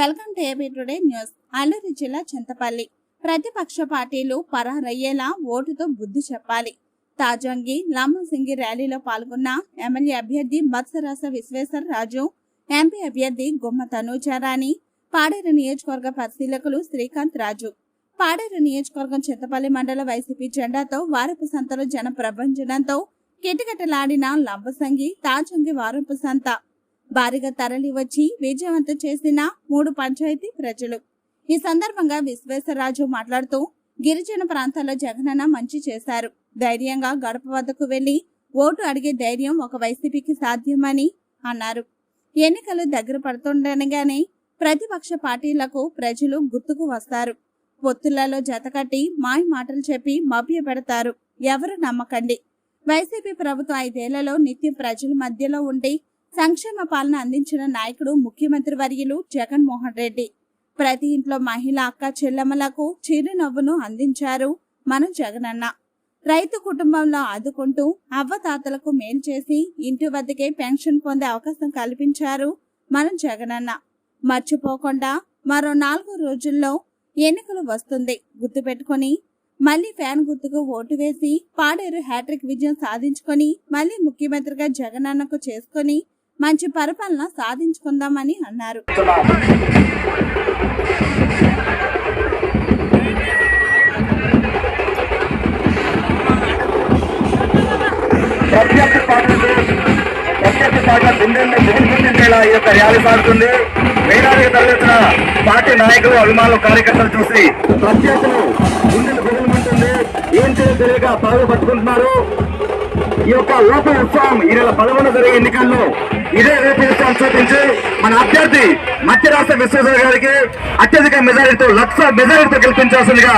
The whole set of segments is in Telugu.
Welcome to AB today news. Alluri జిల్లా చింతపల్లి. ప్రతిపక్ష పార్టీలు పరారయ్యేలా ఓటుతో బుద్ధి చెప్పాలి. తాజంగి లామసింగి ర్యాలీలో పాల్గొన్న ఎమ్మెల్యే అభ్యర్థి మత్సరాస విశ్వేశ్వర రాజు ఎంపీ అభ్యర్థి గుమ్మ తనూచారాణి పాడేరు నియోజకవర్గ పరిశీలకులు శ్రీకాంత్ రాజు. పాడేరు నియోజకవర్గం చింతపల్లి మండల వైసీపీ జెండాతో వారపు సంతలో జన ప్రభంజనంతో కిటకిటలాడిన లంబసంగి తాజంగి వారపు సంత భారీగా తరలి వచ్చి విజయవంతం చేసిన మూడు పంచాయతీ ప్రజలు. ఈ సందర్భంగా విశ్వేశ్వరరాజు మాట్లాడుతూ గిరిజన ప్రాంతాల్లో జగనన్న మంచి చేశారు. ధైర్యంగా గడప వద్దకు వెళ్ళి ఓటు అడిగే ధైర్యం ఒక వైసీపీకి సాధ్యమని అన్నారు. ఎన్నికలు దగ్గర పడుతుండగానే ప్రతిపక్ష పార్టీలకు ప్రజలు గుర్తుకు వస్తారు. పొత్తులలో జతకట్టి మాయ మాటలు చెప్పి మభ్య పెడతారు ఎవరు నమ్మకండి. వైసీపీ ప్రభుత్వం ఐదేళ్ళలో నిత్యం ప్రజల మధ్యలో ఉండి సంక్షేమ పాలన అందించిన నాయకుడు ముఖ్యమంత్రి వర్యులు జగన్మోహన్ రెడ్డి. ప్రతి ఇంట్లో మహిళ అక్క చెల్లెమ్మలకు చిరునవ్వును అందించారు మన జగనన్న. రైతు కుటుంబంలో ఆదుకుంటూ అవ్వతాతలకు మేలు చేసి ఇంటి వద్దకే పెన్షన్ పొందే అవకాశం కల్పించారు మన జగనన్న. మర్చిపోకుండా మరో నాలుగు రోజుల్లో ఎన్నికలు వస్తుంది గుర్తుపెట్టుకొని మళ్ళీ ఫ్యాన్ గుర్తుకు ఓటు వేసి పాడేరు హ్యాట్రిక్ విజయం సాధించుకొని మళ్ళీ ముఖ్యమంత్రిగా జగనన్నకు చేసుకొని మంచి పరిపాలన సాధించుకుందామని అన్నారు. ప్రత్యర్థి పార్టీలు ప్రత్యర్థి పార్టీల గుండె గుండెలా ఈ యొక్క ర్యాలీ సాగుతుంది. వేలాదిగా తరలిసిన పార్టీ నాయకులు అభిమానులు కార్యకర్తలు చూసి ప్రత్యర్థులు గుండెలు గుగులుమంటుంది ఏం చేయాలో తెలియక పాలు పట్టుకుంటున్నారు. ఈ యొక్క ఓటు ఉత్సవం ఈ నెల పదమూడు జరిగే ఎన్నికల్లో ఇదే రేపు ఉత్సవం చూపించి మన అభ్యర్థి మధ్య రాష్ట్ర విశ్వేశ్వర గారికి అత్యధిక మెజారిటీతో లక్ష మెజారిటీతో గెలిపించాల్సిందిగా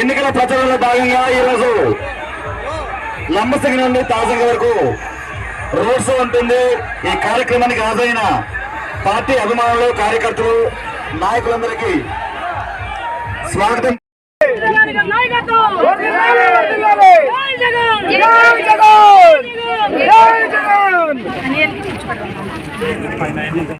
ఎన్నికల ప్రచారంలో భాగంగా ఈరోజు లంబసింగి నుండి తాజంగ వరకు రోడ్ షో ఉంటుంది. ఈ కార్యక్రమానికి హాజరైన పార్టీ అభిమానులు కార్యకర్తలు నాయకులందరికీ స్వాగతం.